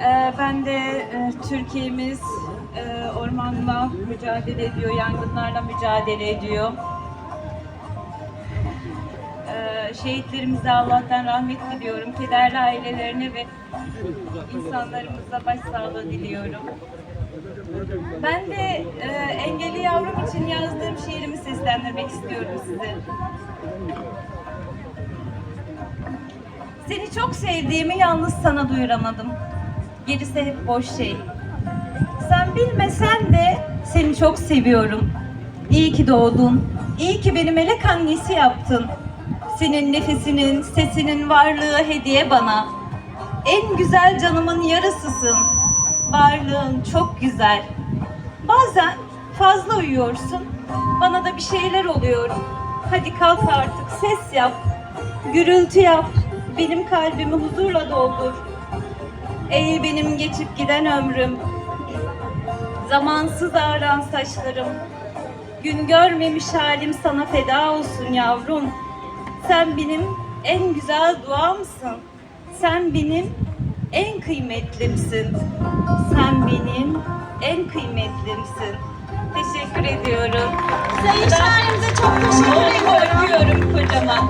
Ee, ben de e, Türkiye'miz e, ormanla mücadele ediyor, yangınlarla mücadele ediyor. Ee, şehitlerimize Allah'tan rahmet diliyorum. Kederli ailelerine ve insanlarımıza başsağlığı diliyorum. Ben de e, engelli yavrum için yazdığım şiirimi seslendirmek istiyorum size. Seni çok sevdiğimi yalnız sana duyuramadım. Gerisi hep boş şey. Sen bilmesen de seni çok seviyorum. İyi ki doğdun. İyi ki beni melek annesi yaptın. Senin nefesinin, sesinin varlığı hediye bana. En güzel canımın yarısısın. Varlığın çok güzel. Bazen fazla uyuyorsun. Bana da bir şeyler oluyor. Hadi kalk artık ses yap. Gürültü yap. Benim kalbimi huzurla doldur. Ey benim geçip giden ömrüm. Zamansız ağıran saçlarım. Gün görmemiş halim sana feda olsun yavrum. Sen benim en güzel duamsın. Sen benim en kıymetlimsin. Sen benim en kıymetlimsin. Teşekkür ediyorum. Sayın şairimize çok teşekkür ediyorum. Öpüyorum kocaman.